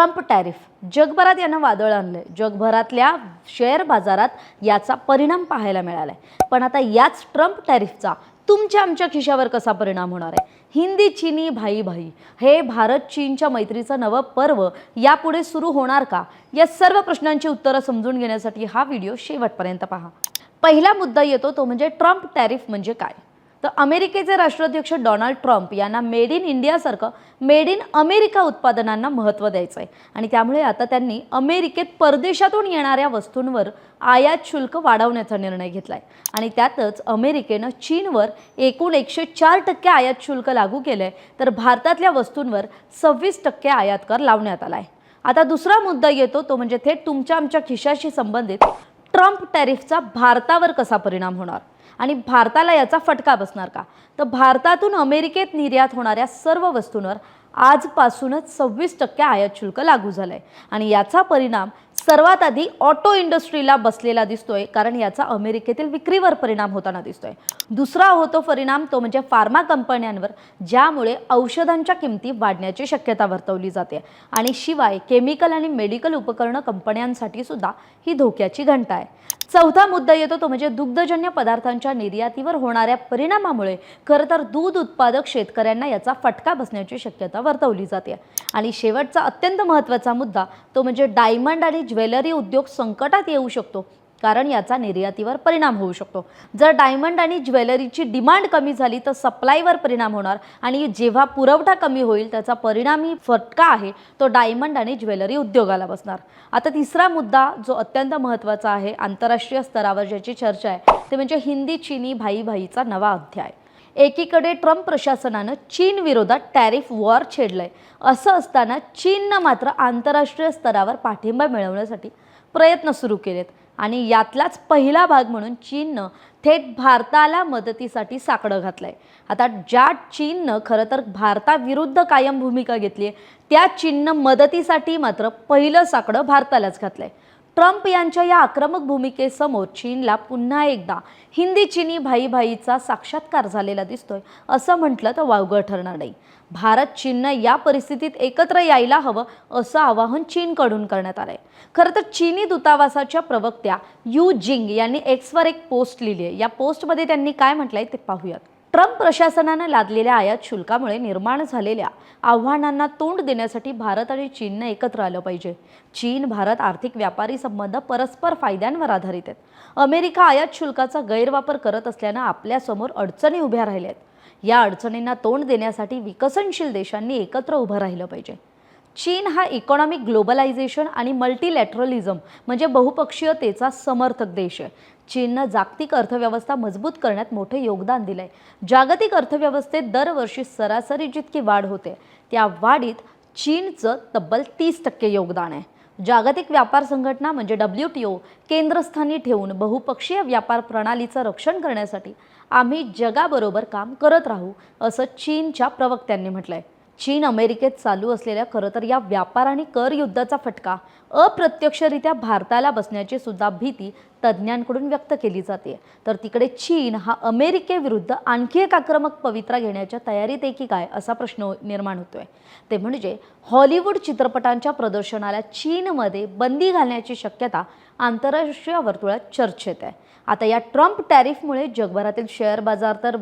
Trump tariff. जगभरात यानं वादळ आणलंय. जगभरातल्या शेअर बाजारात याचा परिणाम पाहायला मिळालाय. पण आता याच ट्रम्प टॅरिफचा तुमच्या आमच्या खिशावर कसा परिणाम होणार आहे? हिंदी चीनी भाई भाई. हे भारत चीनच्या मैत्रीचं नवं पर्व यापुढे सुरू होणार का? या सर्व प्रश्नांची उत्तरं समजून घेण्यासाठी हा व्हिडिओ शेवटपर्यंत पहा. पहिला मुद्दा येतो तो म्हणजे ट्रम्प टॅरिफ म्हणजे काय? तर अमेरिकेचे राष्ट्राध्यक्ष डोनाल्ड ट्रम्प यांना मेड इन इंडियासारखं मेड इन अमेरिका उत्पादनांना महत्त्व द्यायचं आहे आणि त्यामुळे आता त्यांनी अमेरिकेत परदेशातून येणाऱ्या वस्तूंवर आयात शुल्क वाढवण्याचा निर्णय घेतला आहे आणि त्यातच अमेरिकेनं चीनवर एकूण एकशे चार टक्के आयात शुल्क लागू केलं आहे तर भारतातल्या वस्तूंवर सव्वीस टक्के आयात कर लावण्यात आला आहे आता दुसरा मुद्दा येतो तो म्हणजे थेट तुमच्या आमच्या खिशाशी संबंधित. ट्रम्प टॅरिफचा भारतावर कसा परिणाम होणार? आणि भारताला याचा फटका बसणार का? तर भारतातून अमेरिकेत निर्यात होणाऱ्या सर्व वस्तूंवर आजपासूनच सव्वीस टक्के आयात शुल्क लागू झालंय. आणि याचा परिणाम सर्वात आधी ऑटो इंडस्ट्रीला बसलेला दिसतोय कारण याचा अमेरिकेतील विक्रीवर परिणाम होताना दिसतोय. दुसरा होतो परिणाम तो म्हणजे फार्मा कंपन्यांवर ज्यामुळे औषधांच्या किमती वाढण्याची शक्यता वर्तवली जाते. आणि शिवाय केमिकल आणि मेडिकल उपकरणं कंपन्यांसाठी सुद्धा ही धोक्याची घंटा आहे. चौथा मुद्दा येतो तो म्हणजे दुग्धजन्य पदार्थांच्या निर्यातीवर होणाऱ्या परिणामामुळे खरं तर दूध उत्पादक शेतकऱ्यांना याचा फटका बसण्याची शक्यता वर्तवली जाते. आणि शेवटचा अत्यंत महत्त्वाचा मुद्दा तो म्हणजे डायमंड आणि ज्वेलरी उद्योग संकटात येऊ शकतो कारण याचा निर्यातीवर परिणाम होऊ शकतो. जर डायमंड आणि ज्वेलरीची डिमांड कमी झाली तर सप्लायवर परिणाम होणार आणि जेव्हा पुरवठा कमी होईल त्याचा परिणामी फटका आहे तो डायमंड आणि ज्वेलरी उद्योगाला बसणार. आता तिसरा मुद्दा जो अत्यंत महत्त्वाचा आहे आंतरराष्ट्रीय स्तरावर ज्याची चर्चा आहे ते म्हणजे हिंदी चिनी भाई भाईचा नवा अध्याय. एकीकडे ट्रम्प प्रशासनानं चीन विरोधात टॅरिफ वॉर छेडलंय. असं असताना चीननं मात्र आंतरराष्ट्रीय स्तरावर पाठिंबा मिळवण्यासाठी प्रयत्न सुरू केलेत. आणि यातलाच पहिला भाग म्हणून चीननं थेट भारताला मदतीसाठी साकडं घातलंय. आता ज्या चीननं खरं तर भारताविरुद्ध कायम भूमिका घेतली आहे त्या चीननं मदतीसाठी मात्र पहिलं साकडं भारतालाच घातलंय. ट्रम्प यांच्या या आक्रमक भूमिकेसमोर चीनला पुन्हा एकदा हिंदी चीनी भाई भाईचा साक्षात्कार झालेला दिसतोय असं म्हटलं तर वावगं ठरणार नाही. भारत चीननं या परिस्थितीत एकत्र यायला हवं असं आवाहन चीनकडून करण्यात आलंय. खरं तर चीनी दूतावासाच्या प्रवक्त्या यू जिंग यांनी एक्सवर एक पोस्ट लिहिली आहे. या पोस्टमध्ये त्यांनी काय म्हटलंय ते पाहूयात. ट्रम्प प्रशासनानं लादलेल्या आयात शुल्कामुळे निर्माण झालेल्या आव्हानांना तोंड देण्यासाठी भारत आणि चीननं एकत्र आलं पाहिजे. चीन भारत आर्थिक व्यापारी संबंध परस्पर फायद्यांवर आधारित आहेत. अमेरिका आयात शुल्काचा गैरवापर करत असल्यानं आपल्यासमोर अडचणी उभ्या राहिल्या आहेत. या अडचणींना तोंड देण्यासाठी विकसनशील देशांनी एकत्र उभं राहिलं पाहिजे. चीन हा इकॉनॉमिक ग्लोबलायझेशन आणि मल्टीलॅटरलिझम म्हणजे बहुपक्षीयतेचा समर्थक देश आहे. चीननं जागतिक अर्थव्यवस्था मजबूत करण्यात मोठे योगदान दिलं आहे जागतिक अर्थव्यवस्थेत दरवर्षी सरासरी जितकी वाढ होते त्या वाढीत चीनचं तब्बल तीस टक्के योगदान आहे. जागतिक व्यापार संघटना म्हणजे डब्ल्यू टी ओ केंद्रस्थानी ठेवून बहुपक्षीय व्यापार प्रणालीचं रक्षण करण्यासाठी आम्ही जगाबरोबर काम करत राहू असं चीनच्या प्रवक्त्यांनी म्हटलं आहे चीन अमेरिकेत चालू असलेल्या खरं तर या व्यापार आणि कर युद्धाचा फटका अप्रत्यक्षरित्या भारताला बसण्याची सुद्धा भीती तज्ज्ञांकडून व्यक्त केली जाते. तर तिकडे चीन हा अमेरिकेविरुद्ध आणखी एक आक्रमक पवित्रा घेण्याच्या तयारीत आहे की काय असा प्रश्न निर्माण होतोय. ते म्हणजे हॉलिवूड चित्रपटांच्या प्रदर्शनाला चीनमध्ये बंदी घालण्याची शक्यता आंतरराष्ट्रीय वर्तुळात चर्चेत आहे. आता या ट्रम्प टॅरिफमुळे जगभरातील शेअर बाजार तर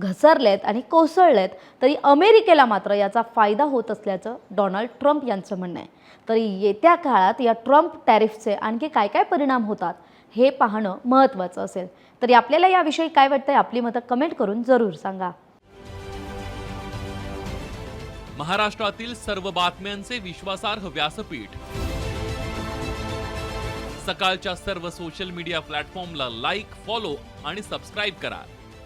घसरलेत आणि कोसळलेत तरी अमेरिकेला मात्र याचा फायदा होत असल्याचं डोनाल्ड ट्रम्प यांचं म्हणणं आहे. तरी येत्या काळात या ट्रम्प टॅरिफचे आणखी काय काय परिणाम होतात हे पाहणं महत्त्वाचं असेल. तरी आपल्याला याविषयी काय वाटतंय आपली मतं कमेंट करून जरूर सांगा. महाराष्ट्रातील सर्व बातम्यांचे विश्वासार्ह व्यासपीठ. सकाळच्या सर्व सोशल मीडिया प्लॅटफॉर्मला लाईक फॉलो आणि सबस्क्राईब करा.